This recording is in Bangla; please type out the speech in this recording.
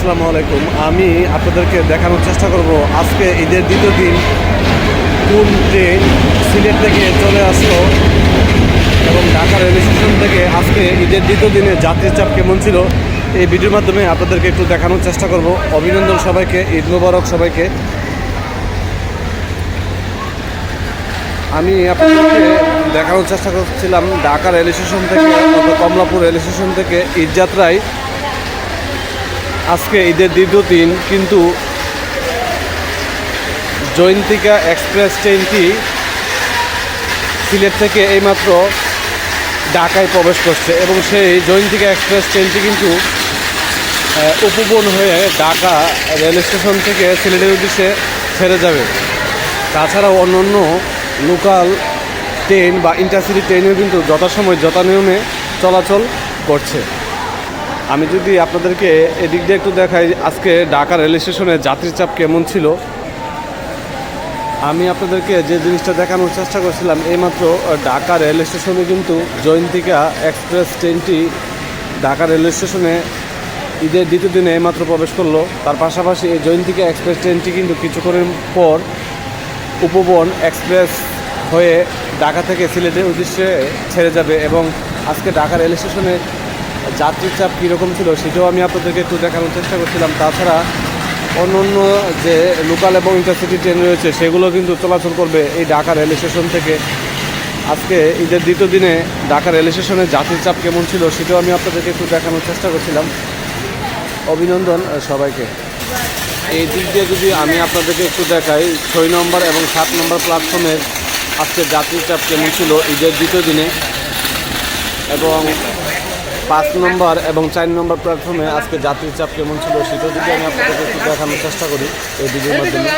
আসসালামু আলাইকুম। আমি আপনাদেরকে দেখানোর চেষ্টা করব। আজকে ঈদের দ্বিতীয় দিন কোন ট্রেন সিলেট থেকে চলে আসলো এবং ঢাকা রেল স্টেশন থেকে আজকে ঈদের দ্বিতীয় দিনে যাত্রীর চাপ কেমন ছিল, এই ভিডিওর মাধ্যমে আপনাদেরকে একটু দেখানোর চেষ্টা করব। অভিনন্দন সবাইকে, ঈদ মুবারক সবাইকে। আমি আপনাদেরকে দেখানোর চেষ্টা করছিলাম ঢাকা রেল স্টেশন থেকে কমলাপুর রেল স্টেশন থেকে ঈদ যাত্রায়। আজকে ঈদের দ্বিতীয় দিন, কিন্তু জয়ন্তিকা এক্সপ্রেস ট্রেনটি সিলেট থেকে এইমাত্র ঢাকায় প্রবেশ করছে এবং সেই জয়ন্তিকা এক্সপ্রেস ট্রেনটি কিন্তু উপবন হয়ে ঢাকা রেল স্টেশন থেকে সিলেটের উদ্দেশ্যে ছেড়ে যাবে। তাছাড়াও অন্যান্য লোকাল ট্রেন বা ইন্টারসিটি ট্রেনেও কিন্তু যথাসময়, যথানিয়মে চলাচল করছে। আমি যদি আপনাদেরকে এদিক দিয়ে একটু দেখাই, আজকে ঢাকা রেল স্টেশনে যাত্রীর চাপ কেমন ছিল? আমি আপনাদেরকে যে জিনিসটা দেখানোর চেষ্টা করছিলাম, এইমাত্র ঢাকা রেল স্টেশনে কিন্তু জয়ন্তিকা এক্সপ্রেস ট্রেনটি ঢাকা রেল স্টেশনে ঈদের দ্বিতীয় দিনে এইমাত্র প্রবেশ করল। তার পাশাপাশি এই জয়ন্তিকা এক্সপ্রেস ট্রেনটি কিন্তু কিছুক্ষণের পর উপবন এক্সপ্রেস হয়ে ঢাকা থেকে সিলেটের উদ্দেশ্যে ছেড়ে যাবে এবং আজকে ঢাকা রেল স্টেশনে যাত্রীর চাপ কীরকম ছিল সেটাও আমি আপনাদেরকে একটু দেখানোর চেষ্টা করছিলাম। তাছাড়া অন্য অন্য যে লোকাল এবং ইন্টারসিটি ট্রেন রয়েছে, সেগুলো কিন্তু চলাচল করবে এই ঢাকা রেল স্টেশন থেকে। আজকে ঈদের দ্বিতীয় দিনে ঢাকা রেল স্টেশনে যাত্রীর চাপ কেমন ছিল সেটাও আমি আপনাদেরকে একটু দেখানোর চেষ্টা করছিলাম। অভিনন্দন সবাইকে। এই দিক দিয়ে যদি আমি আপনাদেরকে একটু দেখাই, ছয় নম্বর এবং সাত নম্বর প্ল্যাটফর্মের আজকে যাত্রীর চাপ কেমন ছিল ঈদের দ্বিতীয় দিনে? এবং পাঁচ নম্বর এবং চার নম্বর প্ল্যাটফর্মে আজকে যাত্রীর চাপ কেমন ছিল সেটা যদি আমি আপনাদের দেখানোর চেষ্টা করি এই ভিডিওর মাধ্যমে।